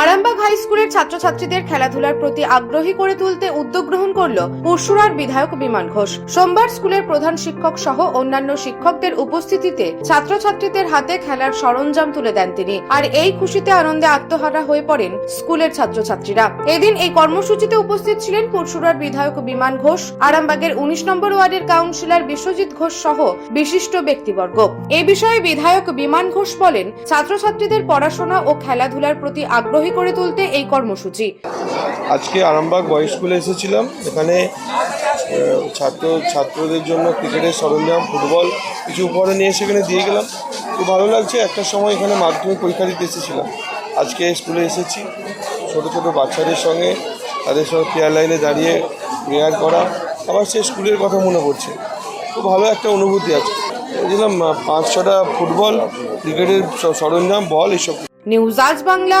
Arambagh high স্কুলের ছাত্রছাত্রীদের খেলাধুলার প্রতি আগ্রহী করে তুলতে উদ্যোগ গ্রহণ করল পরশুরার বিধায়ক বিমান ঘোষ। সোমবার স্কুলের প্রধান শিক্ষক সহ অন্যান্য শিক্ষকদের উপস্থিতিতে ছাত্রছাত্রীদের হাতে খেলার সরঞ্জাম তুলে দেন তিনি। আর এই খুশিতে আনন্দে আত্মহারা হয়ে পড়েন স্কুলের ছাত্রছাত্রীরা। এদিন এই কর্মসূচিতে উপস্থিত ছিলেন পরশুরার বিধায়ক বিমান ঘোষ, আরামবাগের উনিশ নম্বর ওয়ার্ডের কাউন্সিলর বিশ্বজিৎ ঘোষ সহ বিশিষ্ট ব্যক্তিবর্গ। এই বিষয়ে বিধায়ক বিমান ঘোষ বলেন, ছাত্রছাত্রীদের পড়াশোনা ও খেলাধুলার প্রতি আগ্রহী করে তুলতে এই কর্মসূচি। আজকে আরামবাগ বয়েজ স্কুলে এসেছিলাম। এখানে ছাত্র ছাত্রদের জন্য ক্রিকেটের সরঞ্জাম ফুটবল কিছু উপহারে নিয়ে সেখানে দিয়ে গেলাম। খুব ভালো লাগছে। একটা সময় এখানে মাধ্যমিক পরীক্ষা দিতে এসেছিলাম। আজকে স্কুলে এসেছি। ছোট ছোট বাচ্চাদের সঙ্গে তাদের সঙ্গে প্লেয়ার লাইনে দাঁড়িয়ে প্রেয়ার করা। আবার সে স্কুলের কথা মনে পড়ছে। খুব ভালো একটা অনুভূতি আছে। বুঝলাম পাঁচ ছটা ফুটবল ক্রিকেটের সরঞ্জাম বল এসব নিউজ আজ বাংলা।